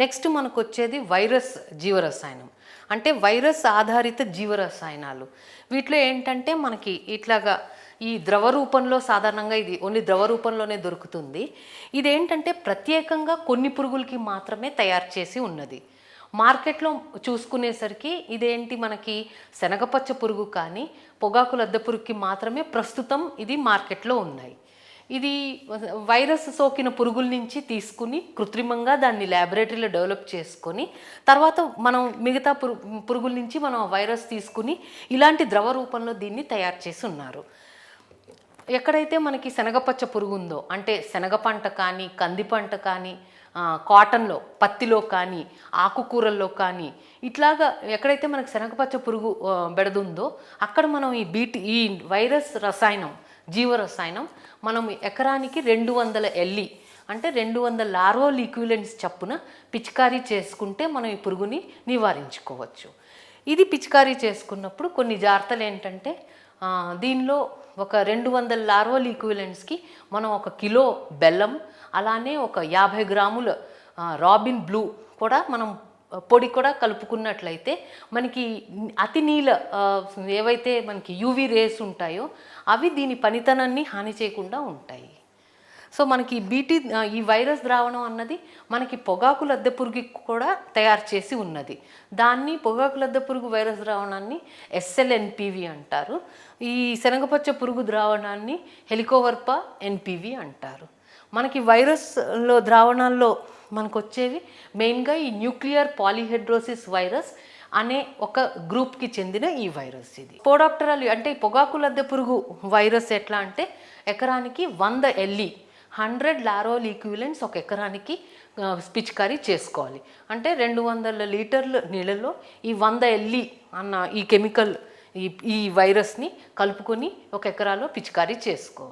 Next మనకు వచ్చేది virus జీవరసాయనం. అంటే వైరస్ ఆధారిత జీవరసాయనాలు. వీటిలో ఏంటంటే మనకి ఇట్లాగా ఈ ద్రవ రూపంలో సాధారణంగా ఇది ఓన్లీ ద్రవ రూపంలోనే దొరుకుతుంది. ఇదేంటంటే ప్రత్యేకంగా కొన్ని పురుగులకి మాత్రమే తయారు చేసి ఉన్నది. మార్కెట్లో చూసుకునేసరికి ఇదేంటి మనకి శనగపచ్చ పురుగు కానీ పొగాకు లద్ద పురుగుకి మాత్రమే ప్రస్తుతం ఇది మార్కెట్లో ఉన్నాయి. ఇది వైరస్ సోకిన పురుగుల నుంచి తీసుకుని కృత్రిమంగా దాన్ని ల్యాబొరేటరీలో డెవలప్ చేసుకొని తర్వాత మనం మిగతా పురు పురుగుల నుంచి మనం వైరస్ తీసుకుని ఇలాంటి ద్రవ రూపంలో దీన్ని తయారు చేసి ఉన్నారు. ఎక్కడైతే మనకి శనగపచ్చ పురుగు ఉందో అంటే శనగ పంట కానీ కంది పంట కానీ కాటన్లో పత్తిలో కానీ ఆకుకూరల్లో కానీ ఇట్లాగా ఎక్కడైతే మనకి శనగపచ్చ పురుగు బెడదుందో అక్కడ మనం ఈ బీటి ఈ వైరస్ రసాయనం జీవరసాయనం మనం ఎకరానికి రెండు వందల ఎల్లి అంటే రెండు వందల లార్వోల్ ఈక్విలెంట్స్ చప్పున పిచికారీ చేసుకుంటే మనం ఈ పురుగుని నివారించుకోవచ్చు. ఇది పిచికారీ చేసుకున్నప్పుడు కొన్ని జాగ్రత్తలు ఏంటంటే దీనిలో ఒక రెండు వందల లార్వోల్ ఈక్విలెంట్స్కి మనం ఒక కిలో బెల్లం అలానే ఒక యాభై గ్రాముల రాబిన్ బ్లూ కూడా మనం పొడి కూడా కలుపుకున్నట్లయితే మనకి అతి నీల ఏవైతే మనకి యూవి రేస్ ఉంటాయో అవి దీని పనితనాన్ని హాని చేయకుండా ఉంటాయి. సో మనకి బీటీ ఈ వైరస్ ద్రావణం అన్నది మనకి పొగాకు లద్దె పురుగు కూడా తయారు చేసి ఉన్నది. దాన్ని పొగాకు లద్దె పురుగు వైరస్ ద్రావణాన్ని ఎస్ఎల్ఎన్పివి అంటారు. ఈ శనగపచ్చ పురుగు ద్రావణాన్ని హెలికోవర్పా ఎన్పివి అంటారు. మనకి వైరస్లో ద్రావణాల్లో మనకు వచ్చేవి మెయిన్గా ఈ న్యూక్లియర్ పాలిహెడ్రోసిస్ వైరస్ అనే ఒక గ్రూప్కి చెందిన ఈ వైరస్ ఇది. పోడాప్టరాలు అంటే పొగాకు లద్దె పురుగు వైరస్ ఎట్లా అంటే ఎకరానికి వంద ఎల్లి హండ్రెడ్ లారోల్ ఈక్విలెంట్స్ ఒక ఎకరానికి పిచికారీ చేసుకోవాలి. అంటే రెండు వందల లీటర్ల నీళ్ళలో ఈ వంద ఎల్లి అన్న ఈ కెమికల్ ఈ ఈ వైరస్ని కలుపుకొని ఒక ఎకరాలో పిచికారీ చేసుకోవాలి.